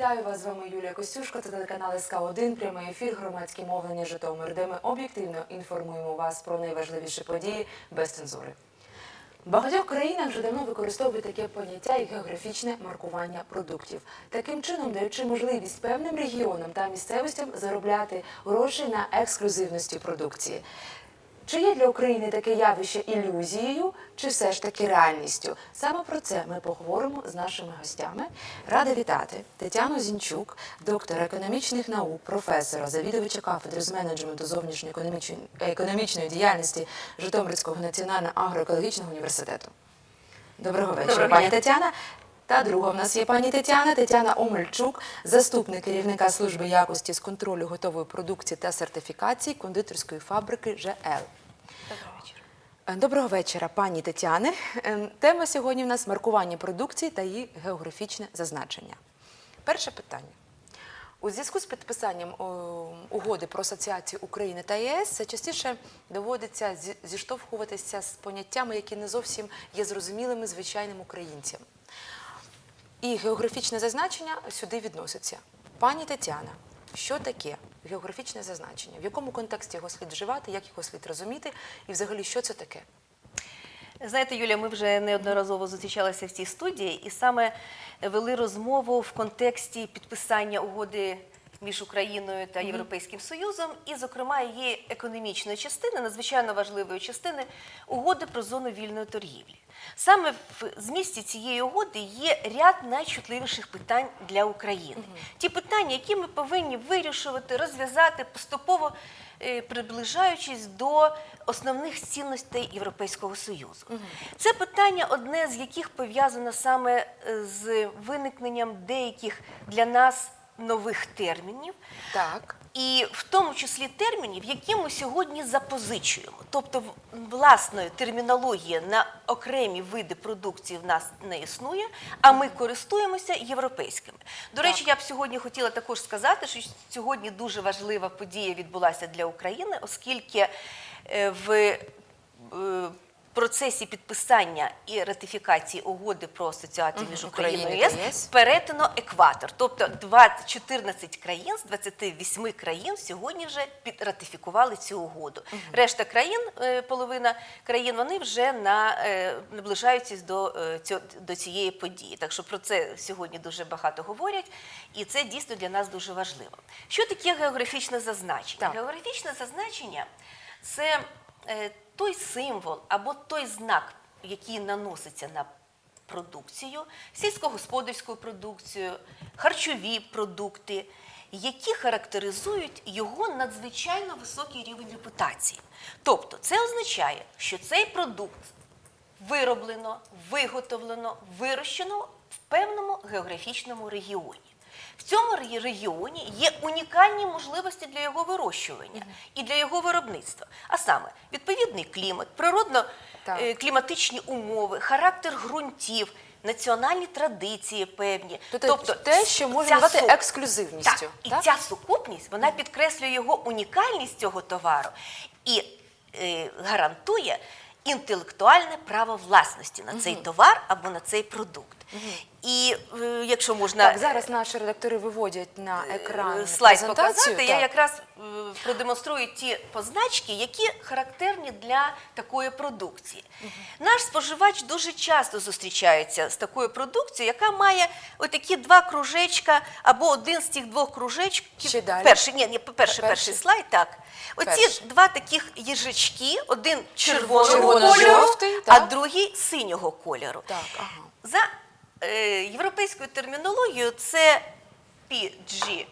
Вітаю вас з вами Юлія Костюшко. Це телеканал СК 1 прямий ефір громадське мовлення Житомир, де ми об'єктивно інформуємо вас про найважливіші події без цензури. В багатьох країнах вже давно використовують таке поняття як географічне маркування продуктів, таким чином даючи можливість певним регіонам та місцевостям заробляти гроші на ексклюзивності продукції. Чи є для України таке явище ілюзією, чи все ж таки реальністю? Саме про це ми поговоримо з нашими гостями. Рада вітати Тетяну Зінчук, доктора економічних наук, професора, завідувача кафедри з менеджменту зовнішньої економічної, діяльності Житомирського національного агроекологічного університету. Доброго вечора, Доброго пані. Тетяна. Та друга в нас є пані Тетяна, Тетяна Омельчук, заступник керівника служби якості з контролю готової продукції та сертифікації кондитерської фабрики ЖЛ. Доброго вечора. Доброго вечора, пані Тетяне. Е, Тема сьогодні в нас маркування продукції та її географічне зазначення. Перше питання. У зв'язку з підписанням угоди про асоціацію України та ЄС все частіше доводиться зіштовхуватися з поняттями, які не зовсім є зрозумілими звичайним українцям. І географічне зазначення сюди відноситься. Пані Тетяна, що таке географічне зазначення? В якому контексті його слід вживати, як його слід розуміти, і взагалі що це таке? Знаєте, Юля, ми вже неодноразово зустрічалися в цій студії і саме вели розмову в контексті підписання угоди між Україною та Європейським Союзом, і, зокрема, її економічної частини, надзвичайно важливої частини угоди про зону вільної торгівлі. Саме в змісті цієї угоди є ряд найчутливіших питань для України. Ті питання, які ми повинні вирішувати, розв'язати поступово е, приближаючись до основних цінностей Європейського Союзу. Це питання, одне з яких пов'язано саме е, з виникненням деяких для нас нових термінів. Так. І в тому числі термінів, які ми сьогодні запозичуємо. Тобто, власної термінології на окремі види продукції в нас не існує, а ми користуємося європейськими. До речі, я б сьогодні хотіла також сказати, що сьогодні дуже важлива подія відбулася для України, оскільки е, в е, процесі підписання і ратифікації угоди про асоціацію між Україною і ЄС перетино екватор. Тобто 20, 14 країн з 28 країн сьогодні вже підратифікували цю угоду. Решта країн, е, половина країн, вони вже на, е, наближаються до, е, до цієї події. Так що про це сьогодні дуже багато говорять, і це дійсно для нас дуже важливо. Що таке географічне зазначення? Так. Географічне зазначення це той символ або той знак, який наноситься на продукцію, сільськогосподарську продукцію, харчові продукти, які характеризують його надзвичайно високий рівень репутації. Тобто, це означає, що цей продукт вироблено, виготовлено, вирощено в певному географічному регіоні. В цьому регіоні є унікальні можливості для його вирощування і для його виробництва. А саме відповідний клімат, Так. природно-кліматичні умови, характер ґрунтів, національні традиції певні. Тобто, те, що можна назвати ексклюзивністю. Так, і так? ця сукупність вона підкреслює його унікальність цього товару і е, гарантує інтелектуальне право власності на цей товар або на цей продукт. І е, якщо можна Так, зараз наші редактори виводять на екран е, слайд показати, я якраз е, продемонструю ті позначки, які характерні для такої продукції. Наш споживач дуже часто зустрічається з такою продукцією, яка має отакі два кружечка або один з цих двох кружечків. Ще далі. Перший, ні, ні, перший, Перший. перший слайд, так. Оці Перший. два таких їжачки, один червоного кольору, а другий синього кольору. Так, ага. За е, європейською термінологією це PGO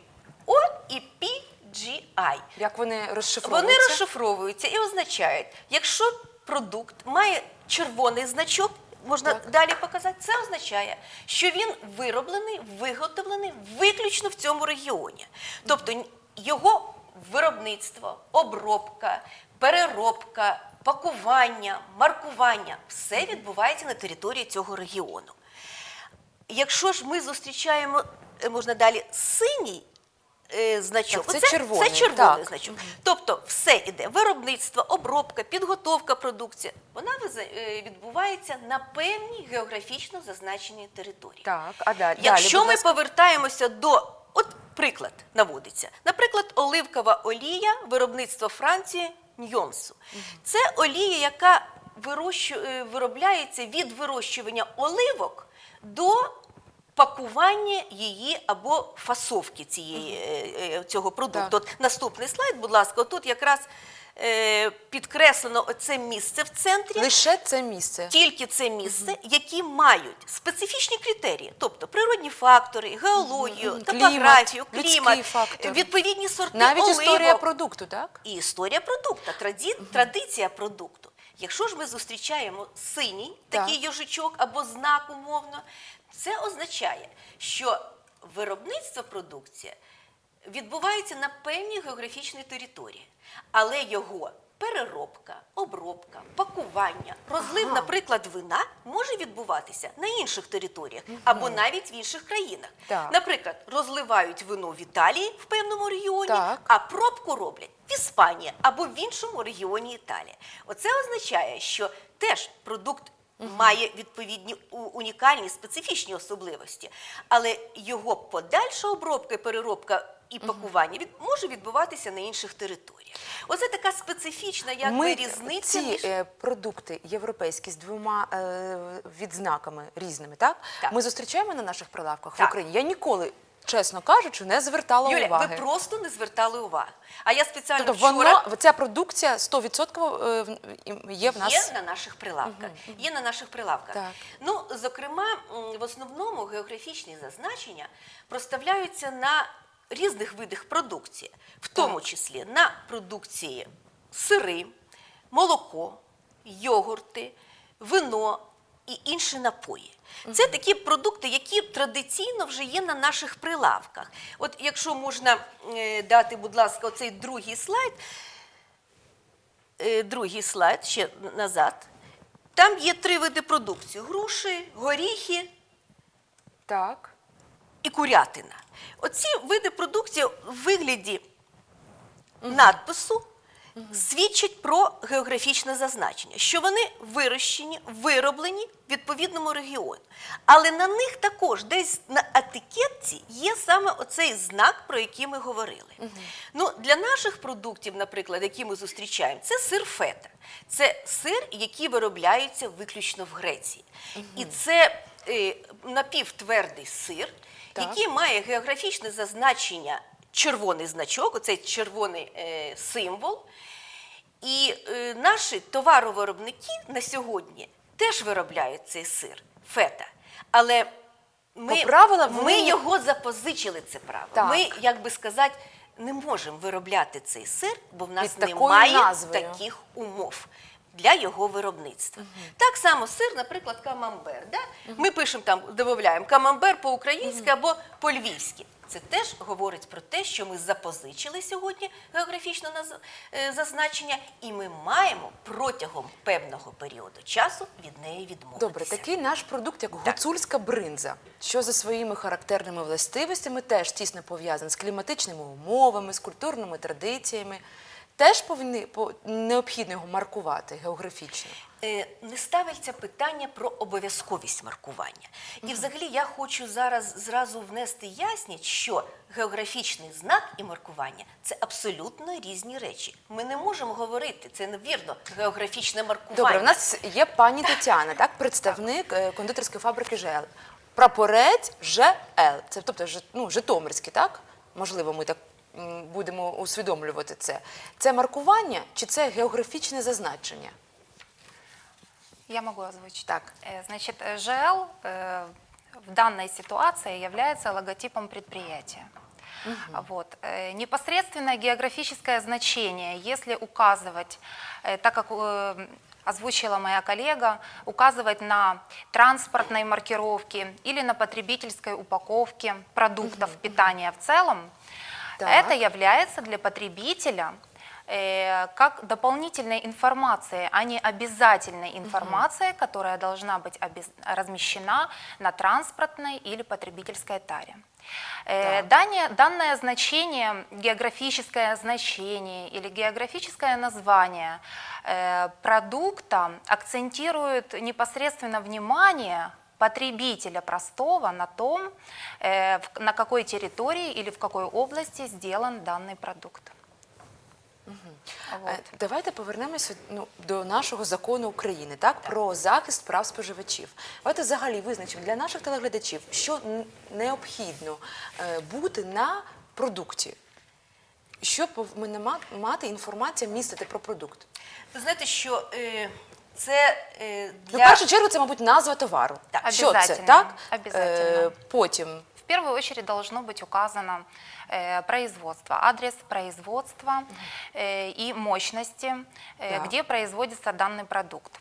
і PGI. Як вони розшифровуються? Вони розшифровуються і означають, якщо продукт має червоний значок, можна Так. далі показати, це означає, що він вироблений, виготовлений виключно в цьому регіоні. Тобто його виробництво, обробка, переробка, пакування, маркування все відбувається на території цього регіону. Якщо ж ми зустрічаємо, е, можна далі, синій е, значок. Так, це Оце- червоний, Це червоний так. значок. Тобто все іде виробництво, обробка, підготовка продукції. Вона виз- е, відбувається на певній географічно зазначеній території. Так, а далі? Якщо далі, будь ми ласка. повертаємося до от приклад наводиться, наприклад, оливкова олія виробництва Франції Ньйонсу. Це олія, яка вирощу, е, виробляється від вирощування оливок до пакування її або фасовки цієї, е, е, цього продукту. От наступний слайд, будь ласка, тут якраз е, підкреслено оце місце в центрі Лише це місце. тільки це місце, які мають специфічні критерії, тобто природні фактори, геологію, топографію, клімат, фактор. відповідні сорти Навіть оливок. історія продукту, так? І історія продукту, траді... традиція продукту. Якщо ж ми зустрічаємо синій Так. такий йожичок або знак умовно, це означає, що виробництво продукції відбувається на певній географічній території, але його переробка, обробка, пакування, розлив, Ага. наприклад, вина може відбуватися на інших територіях або навіть в інших країнах. Так. Наприклад, розливають вино в Італії в певному регіоні, Так. а пробку роблять в Іспанії або в іншому регіоні Італії. Оце означає, що теж продукт має відповідні унікальні специфічні особливості, але його подальша обробка і переробка і пакування від, може відбуватися на інших територіях. Оце така специфічна якби Ми різниця ці між е, продукти європейські з двома е, відзнаками різними, так? Так. Ми зустрічаємо на наших прилавках в Україні. Я ніколи, чесно кажучи, не звертала Юля, уваги. ви просто не звертали уваги. А я спеціально Тобто вчора воно, ця продукція 100% е, є в нас. Є на наших прилавках. Є на наших прилавках. Так. Ну, зокрема, в основному географічні зазначення проставляються на різних видах продукції, в тому числі на продукції сири, молоко, йогурти, вино і інші напої. Це такі продукти, які традиційно вже є на наших прилавках. От якщо можна е, дати, будь ласка, оцей другий слайд, Е, другий слайд ще назад. Там є три види продукції: груші, горіхи Так. і курятина. Оці види продукції в вигляді надпису свідчать про географічне зазначення, що вони вирощені, вироблені в відповідному регіоні. Але на них також десь на етикетці є саме оцей знак, про який ми говорили. Ну, для наших продуктів, наприклад, які ми зустрічаємо, це сир фета. Це сир, який виробляється виключно в Греції. І це е, напівтвердий сир, Так. який має географічне зазначення червоний значок, оцей червоний е, символ. І е, наші товаровиробники на сьогодні теж виробляють цей сир, фета. Але ми, По правилам ми вони- його запозичили, це право. Так. Ми, як би сказати, не можемо виробляти цей сир, бо в нас Під такою немає назвою. таких умов. Для його виробництва. Так само сир, наприклад, камамбер. Да? Ми пишемо там, додаємо камамбер по-українськи або по-львівськи. Це теж говорить про те, що ми запозичили сьогодні географічне зазначення, і ми маємо протягом певного періоду часу від неї відмовитися. Добре, такий наш продукт, як гуцульська бринза, що за своїми характерними властивостями теж тісно пов'язаний з кліматичними умовами, з культурними традиціями. Теж повинні по- необхідно його маркувати географічно. Е, не ставиться питання про обов'язковість маркування. І взагалі я хочу зараз зразу внести ясність, що географічний знак і маркування це абсолютно різні речі. Ми не можемо говорити, це невірно, географічне маркування. Добре, у нас є пані Тетяна, так, представник е, кондитерської фабрики ЖЛ. Прапорець ЖЛ. Це тобто ну, Житомирський, так? Можливо, ми так будемо усвідомлювати це. Це маркування чи це географічне зазначення? Я могу озвучить. Так. Э, Значит, э, ЖЛ э, в данной ситуации является логотипом предприятия. Вот. Э, Непосредственное географическое значение, если указывать, э, так как э, озвучила моя коллега, указывать на транспортной маркировке или на потребительской упаковке продуктов питания в целом, Так. это является для потребителя э, как дополнительной информации, а не обязательной информации, которая должна быть размещена на транспортной или потребительской таре. Э, Данное, данное значение, географическое значение или географическое название э, продукта акцентирует непосредственно внимание потребителя простого на том, э, в- на какой территории или в какой области сделан данный продукт. Вот. Е, Давайте повернемося ну, до нашого закону України, так, про захист прав споживачів. Давайте взагалі визначимо для наших телеглядачів, що необхідно е, бути на продукті. Що повинна ма- мати інформація містити про продукт? Ви знаєте, що е, це е, Ну, для в першу чергу це, мабуть, назва товару. Так. Що це, Обязательно, так? обязательно. Е, потім В первую очередь должно быть указано э, производство, адрес производства э, и мощности, э, Так. где производится данный продукт.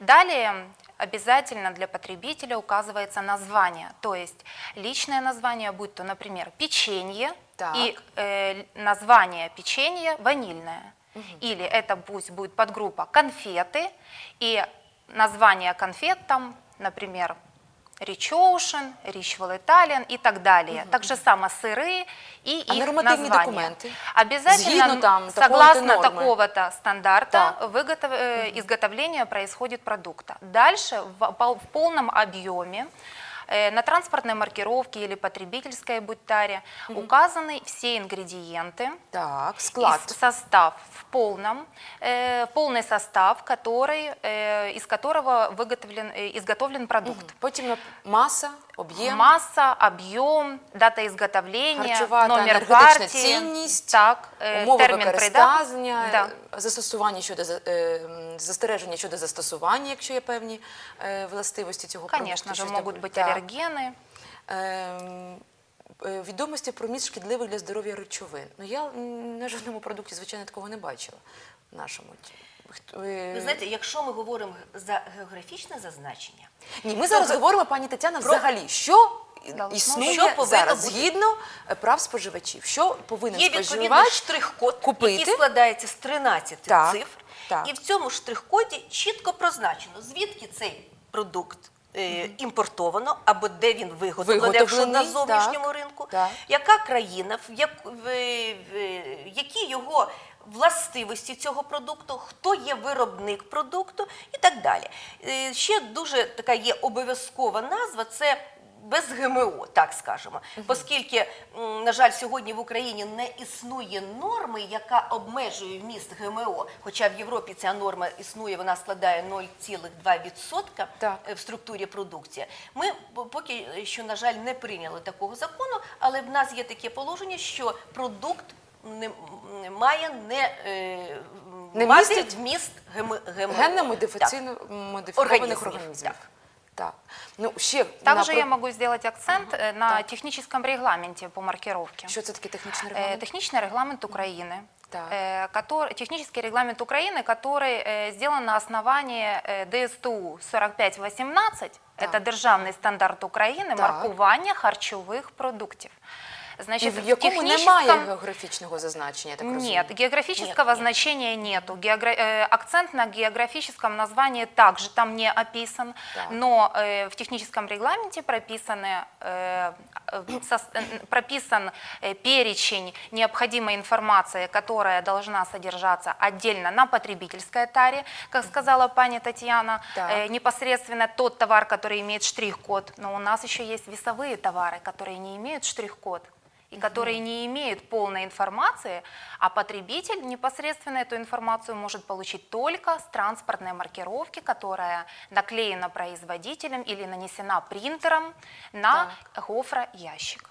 Далее обязательно для потребителя указывается название, то есть личное название, будь то, например, печенье Так. и э, название печенья ванильное. Или это пусть будет подгруппа конфеты и название конфет там, например, Rich Ocean, Rich Италиан и так далее. Так же само сыры и А их нормативні названия. документи? Обязательно, Згідно там такої-то согласно норми? такого-то стандарта, Так. выготов- э, изготовление происходит продукта. Дальше в, пол- в полном объеме э, на транспортной маркировке или потребительской будь таре указаны все ингредиенты, так, и склад. с- состав в полном, э, полный состав, который, э, из которого выготовлен, э, изготовлен продукт. Потім на- маса, об'єм. Масса, объем, дата изготовления, Харчова та номер енергетична партии, цінність, так, э, умови термін використання, придатності. Да. застосування щодо за- е, м, застереження щодо застосування, якщо є певні е, властивості цього Конечно продукту. же, щось могут таке. быть Так. аллергены. Ем, е, Відомості про міст шкідливих для здоров'я речовин. Ну я м, на жодному продукті, звичайно, такого не бачила в нашому. Е, ви знаєте, якщо ми говоримо за географічне зазначення, Ні, ми зараз говоримо, пані Тетяна, про- взагалі, що існує Що повинно зараз бути? згідно е, прав споживачів. Що повинен є відповідний споживач штрих-код, купити? який складається з 13 Так, цифр, так. і в цьому штрих-коді чітко прозначено, звідки цей продукт. е, Імпортовано або де він виготовлений, якщо на зовнішньому так, ринку, так. яка країна, в як, в, в- які його властивості цього продукту, хто є виробник продукту і так далі. Е, Ще дуже така є обов'язкова назва це. Без ГМО, так скажемо, оскільки, на жаль, сьогодні в Україні не існує норми, яка обмежує вміст ГМО. Хоча в Європі ця норма існує, вона складає 0,2% е, в структурі продукції. Ми поки що, на жаль, не прийняли такого закону, але в нас є таке положення, що продукт не м, має не, е, Не мати містить вміст ГМО. генно модифіційно модифікованих Організмів, організмів. так. Так. Ну, ще Также на я про- могу сделать акцент э, на Так. техническом регламенте по маркировке. Що це таке технічний Э, регламент? Техничный регламент Украины. Так. э, который, технический регламент Украины, который э, сделан на основании э, ДСТУ 4518, Так. это державний стандарт України, Так. маркування харчових продуктів. І Значит, в якому техническом- немає географічного зазначення, я так розумію? Нет, географического Нет, нет. значения нету. Геогра- э, акцент на географическом названии также там не описан, Так. но э, в техническом регламенте прописаны, э, э, сос- э, прописан э, перечень необходимой информации, которая должна содержаться отдельно на потребительской таре, как сказала пани Татьяна, Так. Э, непосредственно тот товар, который имеет штрих-код, но у нас еще есть весовые товары, которые не имеют штрих-код И которые не имеют полной информации, а потребитель непосредственно эту информацию может получить только с транспортной маркировки, которая наклеена производителем или нанесена принтером на гофроящик.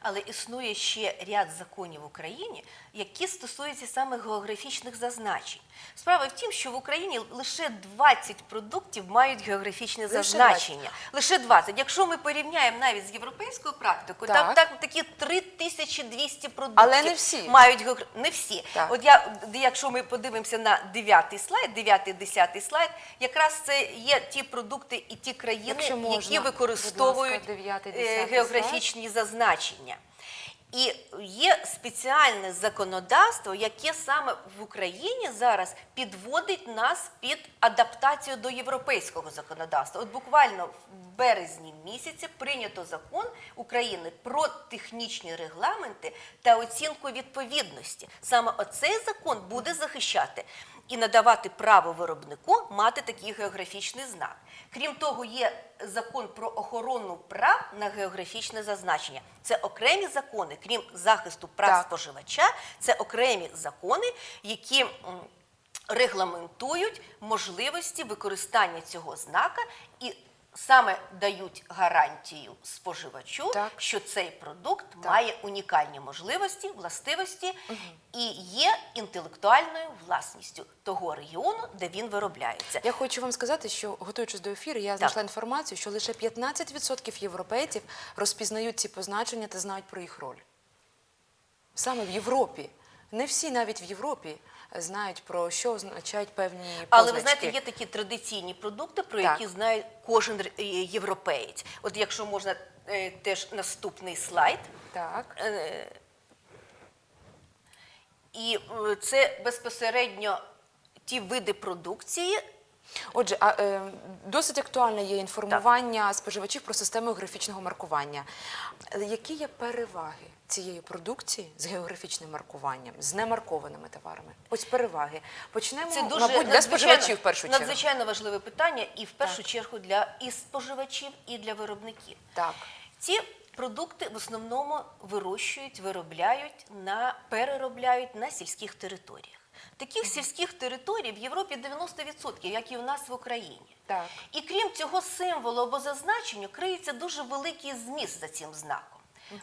Але існує ще ряд законів в Україні, які стосуються саме географічних зазначень. Справа в тім, що в Україні лише 20 продуктів мають географічне Лише зазначення. Лише 20. Якщо ми порівняємо навіть з європейською практикою, Так. там, там такі 3200 продуктів Але не всі. мають геогра... не всі. Так. От я, якщо ми подивимося на дев'ятий слайд, дев'ятий, десятий слайд, якраз це є ті продукти і ті країни, можна, які використовують ласка, дев'ятий, е, географічні зазначення. І є спеціальне законодавство, яке саме в Україні зараз підводить нас під адаптацію до європейського законодавства. От буквально в березні місяці прийнято закон України про технічні регламенти та оцінку відповідності. Саме оцей закон буде захищати і надавати право виробнику мати такий географічний знак. Крім того, є закон про охорону прав на географічне зазначення. Це окремі закони, крім захисту прав Так. споживача, це окремі закони, які регламентують можливості використання цього знака і саме дають гарантію споживачу, Так. що цей продукт має унікальні можливості, властивості і є інтелектуальною власністю того регіону, де він виробляється. Я хочу вам сказати, що готуючись до ефіру, я знайшла інформацію, що лише 15% європейців розпізнають ці позначення та знають про їх роль. Саме в Європі. Не всі навіть в Європі знають про що означають певні Але ви знаєте, є такі традиційні продукти, про Так. які знає кожен е, європеєць. От якщо можна е, теж наступний слайд. Так. Е, І це безпосередньо ті види продукції. Отже, а, е, досить актуальне є інформування споживачів про систему географічного маркування. Які є переваги цієї продукції з географічним маркуванням, з немаркованими товарами? Ось переваги. Почнемо, Це дуже мабуть, для споживачів в першу чергу. надзвичайно важливе питання, і в першу Так. чергу для і споживачів, і для виробників. Так. Ці продукти в основному вирощують, виробляють на переробляють на сільських територіях. Таких сільських територій в Європі 90%, як і в нас в Україні. Так. І крім цього символу або зазначення, криється дуже великий зміст за цим знаком.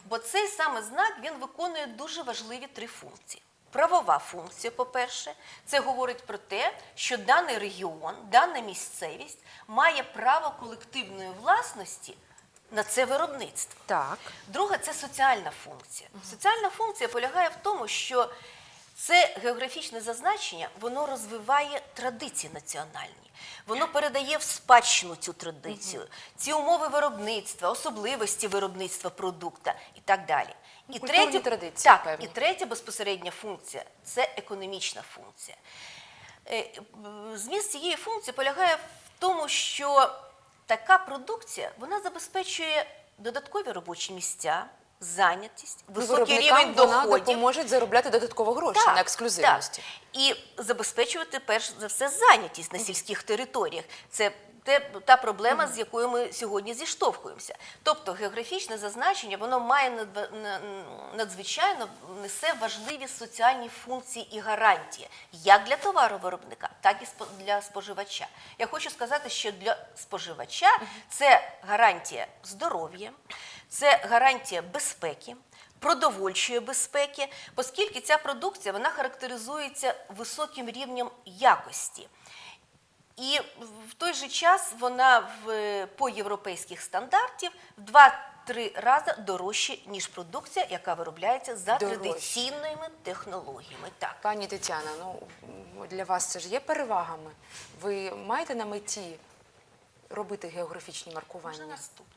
Бо цей саме знак він виконує дуже важливі три функції. Правова функція, по-перше, це говорить про те, що даний регіон, дана місцевість має право колективної власності на це виробництво. Так. Друга це соціальна функція. Соціальна функція полягає в тому, що це географічне зазначення, воно розвиває традиції національні. Воно передає в спадщину цю традицію, ці умови виробництва, особливості виробництва продукта і так далі. І Культурні традиції так, певні. і третя безпосередня функція це економічна функція. Е, Зміст цієї функції полягає в тому, що така продукція вона забезпечує додаткові робочі місця, зайнятість, високий Виробникам рівень вона доходів. допоможе заробляти додатково гроші на ексклюзивності. Так. І забезпечувати перш за все зайнятість на сільських територіях. Це те, та проблема, з якою ми сьогодні зіштовхуємося. Тобто географічне зазначення воно має надва- на- надзвичайно несе важливі соціальні функції і гарантії як для товаровиробника, так і спо- для споживача. Я хочу сказати, що для споживача це гарантія здоров'я, це гарантія безпеки продовольчої безпеки, оскільки ця продукція вона характеризується високим рівнем якості. І в той же час вона в, по європейських стандартів в 2-3 рази дорожче, ніж продукція, яка виробляється за Дорожче. традиційними технологіями. Так. Пані Тетяна, ну для вас це ж є перевагами. Ви маєте на меті робити географічні маркування? Слайд. Э,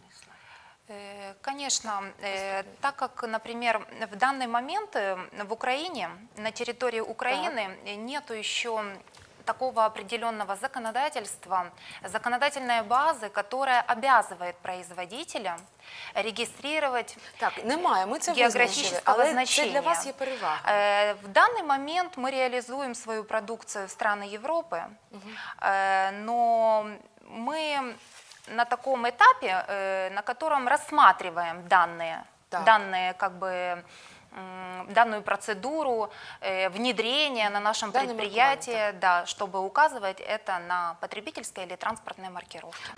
Конечно, э, так как, например, в данный момент э, в Украине, на территории Украины э, нету еще такого определенного законодательства, законодательной базы, которая обязывает производителя регистрировать Так, немає, ми це це значения. для вас є перевага. Э, В данный момент мы реализуем свою продукцию в страны Европы, э, но мы на таком этапе, э, на котором рассматриваем данные, Так. данные как бы м, данную процедуру э, внедрения на нашем Данное предприятии, да, чтобы указывать это на потребительской или транспортной маркировке.